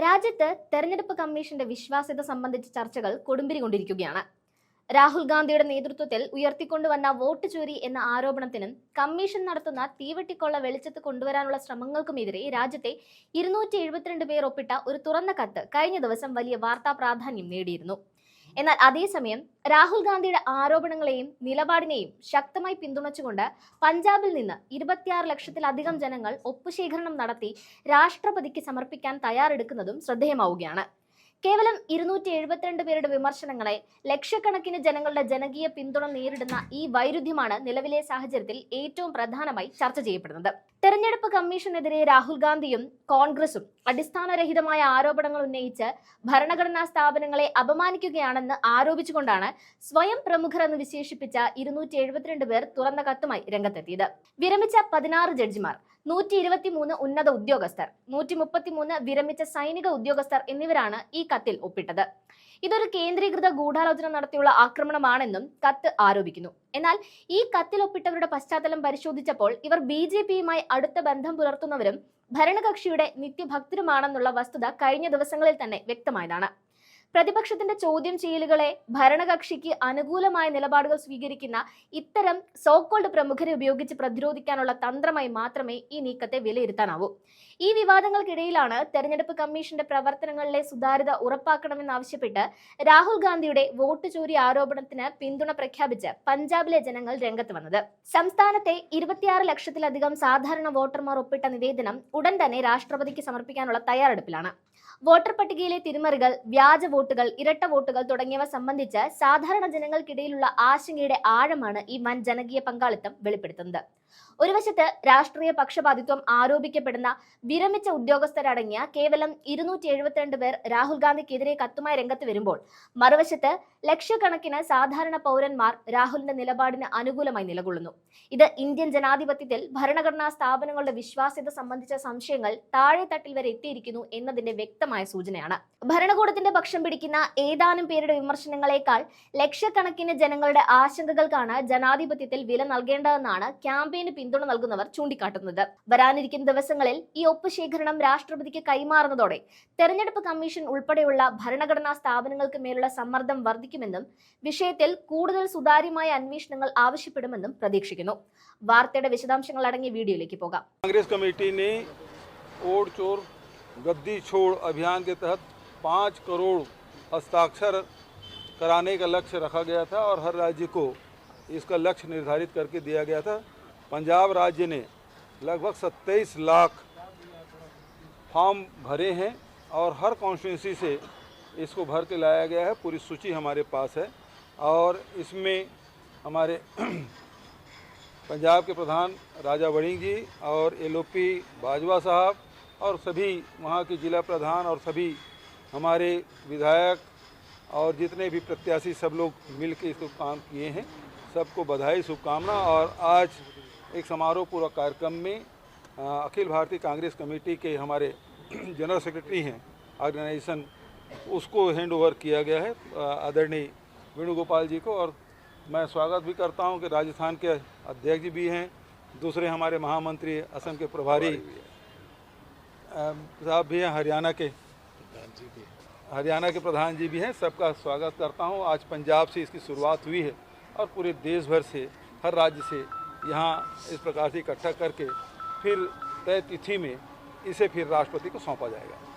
രാജ്യത്ത് തെരഞ്ഞെടുപ്പ് കമ്മീഷന്റെ വിശ്വാസ്യത സംബന്ധിച്ച ചർച്ചകൾ കൊടുമ്പിരി കൊണ്ടിരിക്കുകയാണ് രാഹുൽ ഗാന്ധിയുടെ നേതൃത്വത്തിൽ ഉയർത്തിക്കൊണ്ടുവന്ന വോട്ട് ചോരി എന്ന ആരോപണത്തിനും കമ്മീഷൻ നടത്തുന്ന തീവെട്ടിക്കൊള്ള വെളിച്ചത്ത് കൊണ്ടുവരാനുള്ള ശ്രമങ്ങൾക്കുമെതിരെ രാജ്യത്തെ ഇരുന്നൂറ്റി എഴുപത്തിരണ്ട് പേർ ഒപ്പിട്ട ഒരു തുറന്ന കത്ത് കഴിഞ്ഞ ദിവസം വലിയ വാർത്താ പ്രാധാന്യം നേടിയിരുന്നു. എന്നാൽ അതേസമയം രാഹുൽ ഗാന്ധിയുടെ ആരോപണങ്ങളെയും നിലപാടിനെയും ശക്തമായി പിന്തുണച്ചുകൊണ്ട് പഞ്ചാബിൽ നിന്ന് ഇരുപത്തിയാറ് ലക്ഷത്തിലധികം ജനങ്ങൾ ഒപ്പുശേഖരണം നടത്തി രാഷ്ട്രപതിക്ക് സമർപ്പിക്കാൻ തയ്യാറെടുക്കുന്നതും ശ്രദ്ധേയമാവുകയാണ്. കേവലം ഇരുന്നൂറ്റി എഴുപത്തിരണ്ട് പേരുടെ വിമർശനങ്ങളെ ലക്ഷക്കണക്കിന് ജനങ്ങളുടെ ജനകീയ പിന്തുണ നേരിടുന്ന ഈ വൈരുദ്ധ്യമാണ് നിലവിലെ സാഹചര്യത്തിൽ ഏറ്റവും പ്രധാനമായി ചർച്ച ചെയ്യപ്പെടുന്നത്. തെരഞ്ഞെടുപ്പ് കമ്മീഷനെതിരെ രാഹുൽ ഗാന്ധിയും കോൺഗ്രസും അടിസ്ഥാനരഹിതമായ ആരോപണങ്ങൾ ഉന്നയിച്ച് ഭരണഘടനാ സ്ഥാപനങ്ങളെ അപമാനിക്കുകയാണെന്ന് ആരോപിച്ചുകൊണ്ടാണ് സ്വയം പ്രമുഖർ എന്ന് വിശേഷിപ്പിച്ച ഇരുന്നൂറ്റി എഴുപത്തിരണ്ട് പേർ തുറന്ന കത്തുമായി രംഗത്തെത്തിയത്. വിരമിച്ച പതിനാറ് ജഡ്ജിമാർ നൂറ്റി ഇരുപത്തിമൂന്ന് ഉന്നത ഉദ്യോഗസ്ഥർ നൂറ്റി മുപ്പത്തിമൂന്ന് വിരമിച്ച സൈനിക ഉദ്യോഗസ്ഥർ എന്നിവരാണ് ഈ കത്തിൽ ഒപ്പിട്ടത്. ഇതൊരു കേന്ദ്രീകൃത ഗൂഢാലോചന നടത്തിയുള്ള ആക്രമണമാണെന്നും കത്ത് ആരോപിക്കുന്നു. എന്നാൽ ഈ കത്തിൽ ഒപ്പിട്ടവരുടെ പശ്ചാത്തലം പരിശോധിച്ചപ്പോൾ ഇവർ ബി ജെ പിയുമായി അടുത്ത ബന്ധം പുലർത്തുന്നവരും ഭരണകക്ഷിയുടെ നിത്യഭക്തരുമാണെന്നുള്ള വസ്തുത കഴിഞ്ഞ ദിവസങ്ങളിൽ തന്നെ വ്യക്തമായതാണ്. പ്രതിപക്ഷത്തിന്റെ ചോദ്യം ചെയ്യലുകളെ ഭരണകക്ഷിക്ക് അനുകൂലമായ നിലപാടുകൾ സ്വീകരിക്കുന്ന ഇത്തരം സോക്കോൾഡ് പ്രമുഖരെ ഉപയോഗിച്ച് പ്രതിരോധിക്കാനുള്ള തന്ത്രമായി മാത്രമേ ഈ നീക്കത്തെ വിലയിരുത്താനാവൂ. ഈ വിവാദങ്ങൾക്കിടയിലാണ് തെരഞ്ഞെടുപ്പ് കമ്മീഷന്റെ പ്രവർത്തനങ്ങളിലെ സുതാര്യത ഉറപ്പാക്കണമെന്നാവശ്യപ്പെട്ട് രാഹുൽ ഗാന്ധിയുടെ വോട്ട് ചോരി ആരോപണത്തിന് പിന്തുണ പ്രഖ്യാപിച്ച് പഞ്ചാബിലെ ജനങ്ങൾ രംഗത്ത് വന്നത്. സംസ്ഥാനത്തെ ഇരുപത്തിയാറ് ലക്ഷത്തിലധികം സാധാരണ വോട്ടർമാർ ഒപ്പിട്ട നിവേദനം ഉടൻ തന്നെ രാഷ്ട്രപതിക്ക് സമർപ്പിക്കാനുള്ള തയ്യാറെടുപ്പിലാണ്. വോട്ടർ പട്ടികയിലെ തിരിമറികൾ വ്യാജ വോട്ടുകൾ ഇരട്ട വോട്ടുകൾ തുടങ്ങിയവ സംബന്ധിച്ച് സാധാരണ ജനങ്ങൾക്കിടയിലുള്ള ആശങ്കയുടെ ആഴമാണ് ഈ വൻ ജനകീയ പങ്കാളിത്തം വെളിപ്പെടുത്തുന്നത്. ഒരു വശത്ത് രാഷ്ട്രീയ പക്ഷപാതിത്വം ആരോപിക്കപ്പെടുന്ന വിരമിച്ച ഉദ്യോഗസ്ഥരടങ്ങിയ കേവലം ഇരുന്നൂറ്റി എഴുപത്തിരണ്ട് പേർ രാഹുൽ ഗാന്ധിക്കെതിരെ കത്തുമായി രംഗത്ത് വരുമ്പോൾ മറുവശത്ത് ലക്ഷക്കണക്കിന് സാധാരണ പൗരന്മാർ രാഹുലിന്റെ നിലപാടിന് അനുകൂലമായി നിലകൊള്ളുന്നു. ഇത് ഇന്ത്യൻ ജനാധിപത്യത്തിൽ ഭരണഘടനാ സ്ഥാപനങ്ങളുടെ വിശ്വാസ്യത സംബന്ധിച്ച സംശയങ്ങൾ താഴെ തട്ടിൽ വരെ എത്തിയിരിക്കുന്നു എന്നതിന്റെ വ്യക്തമായ സൂചനയാണ്. ഭരണകൂടത്തിന്റെ പക്ഷം പിടിക്കുന്ന ഏതാനും പേരുടെ വിമർശനങ്ങളെക്കാൾ ലക്ഷക്കണക്കിന് ജനങ്ങളുടെ ആശങ്കകൾക്കാണ് ജനാധിപത്യത്തിൽ വില നൽകേണ്ടതെന്നാണ് ക്യാമ്പയിന് പിന്തുണ നൽകുന്നവർ ചൂണ്ടിക്കാട്ടുന്നത് വരാനിരിക്കുന്ന ദിവസങ്ങളിൽ ഈ ഒപ്പ് ശേഖരണം രാഷ്ട്രപതിക്ക് കൈമാറുന്നതോടെ തെരഞ്ഞെടുപ്പ് കമ്മീഷൻ ഉൾപ്പെടെയുള്ള ഭരണഘടനാ സ്ഥാപനങ്ങൾക്ക് മേലുള്ള സമ്മർദ്ദം വർദ്ധിക്കുമെന്നും വിഷയത്തിൽ കൂടുതൽ സുതാര്യമായ അന്വേഷണങ്ങൾ ആവശ്യപ്പെടുമെന്നും പ്രതീക്ഷിക്കുന്നു വാർത്തയുടെ വിശദാംശങ്ങൾ അടങ്ങിയ വീഡിയോയിലേക്ക് പോകാം कांग्रेस कमेटी ने ओड चोर गद्दी छोड़ अभियान के तहत पाँच करोड़ हस्ताक्षर कराने का लक्ष्य रखा गया था और हर राज्य को इसका लक्ष्य निर्धारित करके दिया गया था पंजाब राज्य ने लगभग 27 लाख फॉर्म भरे हैं और हर कॉन्स्टिट्यूंसी से इसको भर के लाया गया है। पूरी सूची हमारे पास है और इसमें हमारे पंजाब के प्रधान राजा वड़िंग जी और एलओपी बाजवा साहब और सभी वहाँ के जिला प्रधान और सभी हमारे विधायक और जितने भी प्रत्याशी सब लोग मिल के इसको काम किए हैं। सबको बधाई, शुभकामना और आज एक समारोह पूर्वक कार्यक्रम में अखिल भारतीय कांग्रेस कमेटी के हमारे जनरल सेक्रेटरी हैं ऑर्गेनाइजेशन उसको हैंड ओवर किया गया है आदरणीय वेणुगोपाल जी को और मैं स्वागत भी करता हूँ कि राजस्थान के अध्यक्ष जी भी हैं दूसरे हमारे महामंत्री असम के प्रभारी साहब भी हैं हरियाणा के हरियाणा के प्रधान जी भी हैं सबका स्वागत करता हूँ। आज पंजाब से इसकी शुरुआत हुई है और पूरे देश भर से हर राज्य से यहाँ इस प्रकार से इकट्ठा करके फिर तय तिथि में इसे फिर राष्ट्रपति को सौंपा जाएगा।